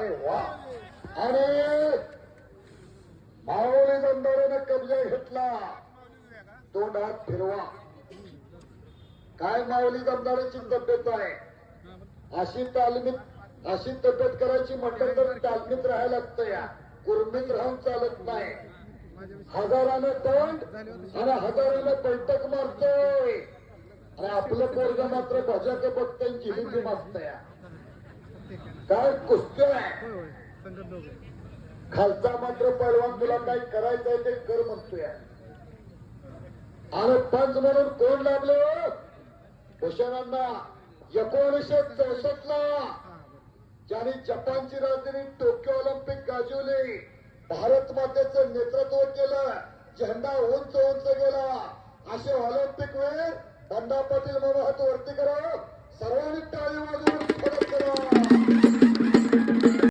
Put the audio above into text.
अरे वा. अरे! मावळी दंडाऱ्यानं कब्जा घेतला. तो डाग फिरवा. काय माऊली जमदाराची तब्येत आहे? अशी तालमीत अशी तब्येत करायची म्हटलं तर तालमीत राहायला लागतं या. कुर्मीत राहून चालत नाही. हजारानं तोंड आणि हजारानं बैठक मारतोय. आणि आपलं पोरग मात्र भजाक बघतोय जिलिपी मागतोय. काय कुस्त्या? आहे खालचा मात्र पैलवान तुला काय करायचंय ते कर म्हणतोय. आणि पंच म्हणून कोण लाभले? भूषणांना. एकोणीसशे चौसष्ट ला ज्यांनी जपानची राजधानी टोकियो ऑलिम्पिक गाजवली. भारत मातेचं नेतृत्व केलं. झेंडा उंच उंच गेला. असे ऑलिम्पिक वेळ बंडा पाटील मामा हात वरती करा. सर्वांनी टाळी करा